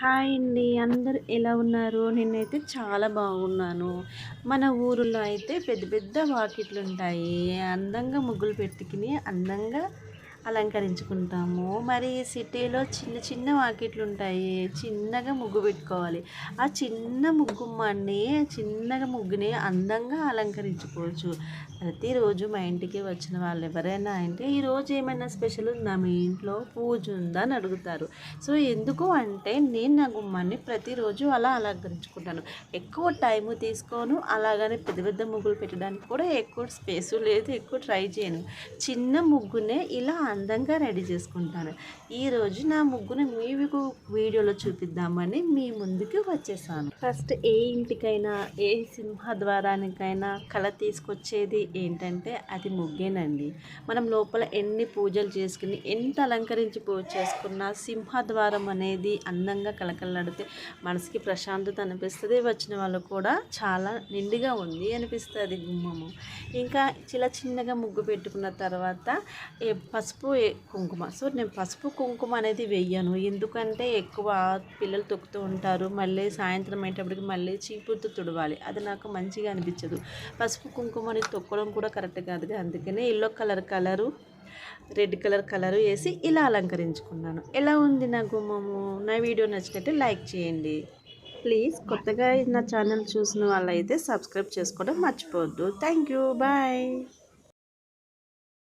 Hi అండి. అందరు ఎలా ఉన్నారు? నేనైతే చాలా బాగున్నాను. మన ఊరిలో అయితే పెద్ద పెద్ద వాకిట్లు ఉంటాయి అందంగా ముగ్గులు పెట్టుకుని అందంగా అలంకరించుకుంటాము. మరి సిటీలో చిన్న చిన్న వాకిట్లు ఉంటాయి చిన్నగా ముగ్గు పెట్టుకోవాలి. ఆ చిన్న ముగ్గుమ్మని చిన్నగా ముగ్గుని అందంగా అలంకరించుకోవచ్చు. ప్రతిరోజు మా ఇంటికి వచ్చిన వాళ్ళు ఎవరైనా అంటే ఈరోజు ఏమైనా స్పెషల్ ఉందా? మీ ఇంట్లో పూజ ఉందా? అని అడుగుతారు. సో ఎందుకు అంటే నేను నా గుమ్మాన్ని ప్రతిరోజు అలా అలంకరించుకుంటాను. ఎక్కువ టైం తీసుకోను. అలాగనే పెద్ద పెద్ద ముగ్గులు పెట్టడానికి కూడా ఎక్కువ స్పేస్ లేదు. ఎక్కువ ట్రై చేయను. చిన్న ముగ్గునే ఇలా అందంగా రెడీ చేసుకుంటాను. ఈరోజు నా ముగ్గును మీకు వీడియోలో చూపిద్దామని మీ ముందుకు వచ్చేసాను. ఫస్ట్ ఏ ఇంటికైనా ఏ సింహద్వారానికైనా కళ తీసుకొచ్చేది ఏంటంటే అది ముగ్గేనండి. మనం లోపల ఎన్ని పూజలు చేసుకుని ఎంత అలంకరించి పూజ చేసుకున్నా సింహద్వారం అనేది అందంగా కలకలాడితే మనసుకి ప్రశాంతత అనిపిస్తుంది వచ్చిన వాళ్ళు కూడా చాలా నిండుగా ఉంది అనిపిస్తుంది గుమ్మము. ఇంకా చిన్న చిన్నగా ముగ్గు పెట్టుకున్న తర్వాత పసుపు కుంకుమ. సో నేను పసుపు కుంకుమ అనేది వెయ్యను ఎందుకంటే ఎక్కువ పిల్లలు తొక్కుతూ ఉంటారు. మళ్ళీ సాయంత్రం అయ్యేటప్పటికి మళ్ళీ చీపుతో తుడవాలి. అది నాకు మంచిగా అనిపించదు. పసుపు కుంకుమని తొక్కడం కూడా కరెక్ట్ కాదు. అందుకనే yellow colour colour red colour colour వేసి ఇలా అలంకరించుకున్నాను. ఎలా ఉంది నా గుమ్మము? నా వీడియో నచ్చినట్టు లైక్ చేయండి. ప్లీజ్ కొత్తగా నా ఛానల్ చూసిన వాళ్ళైతే సబ్స్క్రైబ్ చేసుకోవడం మర్చిపోవద్దు. Thank you. బాయ్.